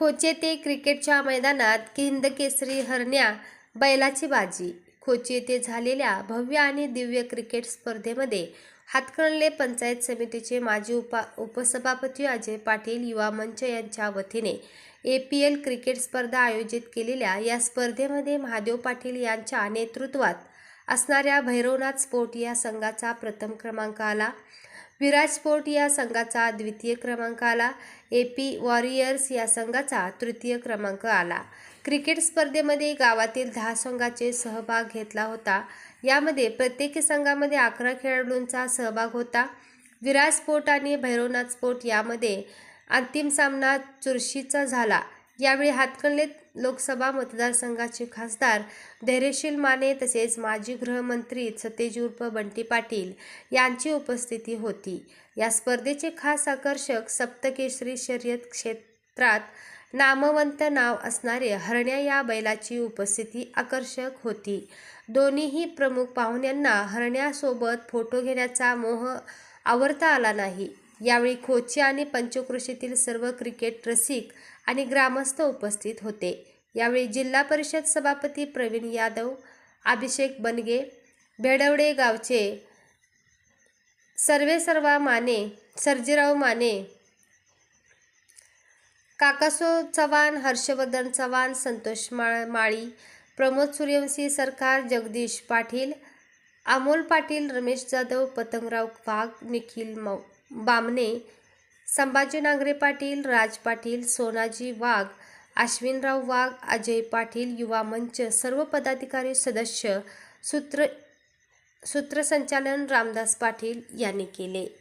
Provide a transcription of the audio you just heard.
खोचे ते क्रिकेटच्या मैदानात किंद केसरी हरण्या बैलाची बाजी. खोची येथे झालेल्या भव्य आणि दिव्य क्रिकेट स्पर्धेमध्ये हातकणले पंचायत समितीचे माजी उपा उपसभापती अजय पाटील युवा मंच यांच्या वतीने ए पी एल क्रिकेट स्पर्धा आयोजित केलेल्या या स्पर्धेमध्ये महादेव पाटील यांच्या नेतृत्वात असणाऱ्या भैरवनाथ स्पोर्ट या संघाचा प्रथम क्रमांक आला. विराज स्पोर्ट या संघाचा द्वितीय क्रमांक आला. ए पी वॉरियर्स या संघाचा तृतीय क्रमांक आला. क्रिकेट स्पर्धेमध्ये गावातील दहा संघाचे सहभाग घेतला होता. यामध्ये प्रत्येक संघामध्ये अकरा खेळाडूंचा सहभाग होता. विराज स्पोर्ट आणि भैरवनाथ स्पोर्ट यामध्ये अंतिम सामना चुरशीचा झाला. यावेळी हातकणले लोकसभा मतदारसंघाचे खासदार धैर्यशील माने तसेच माजी गृहमंत्री सतेज उर्फ बंटी पाटील यांची उपस्थिती होती. या स्पर्धेचे खास आकर्षक सप्तकेसरी शर्यत क्षेत्रात नामवंत नाव असणारे हरण्या या बैलाची उपस्थिती आकर्षक होती. दोन्हीही प्रमुख पाहुण्यांना हरण्यासोबत फोटो घेण्याचा मोह आवरता आला नाही. यावेळी खोची आणि पंचक्रोशीतील सर्व क्रिकेट रसिक आणि ग्रामस्थ उपस्थित होते. यावेळी जिल्हा परिषद सभापती प्रवीण यादव अभिषेक बनगे भेडवडे गावचे सर्वेसर्वा माने सर्जीराव माने काकासो चव्हाण हर्षवर्धन चव्हाण संतोष मा माळी प्रमोद सूर्यवंशी सरकार जगदीश पाटील अमोल पाटील रमेश जाधव पतंगराव वाघ निखिल मौ बामणे संभाजी नांगरे पाटील राज पाटील सोनाजी वाघ अश्विनराव वाघ अजय पाटील युवा मंच सर्व पदाधिकारी सदस्य सूत्र सूत्रसंचालन रामदास पाटील यांनी केले.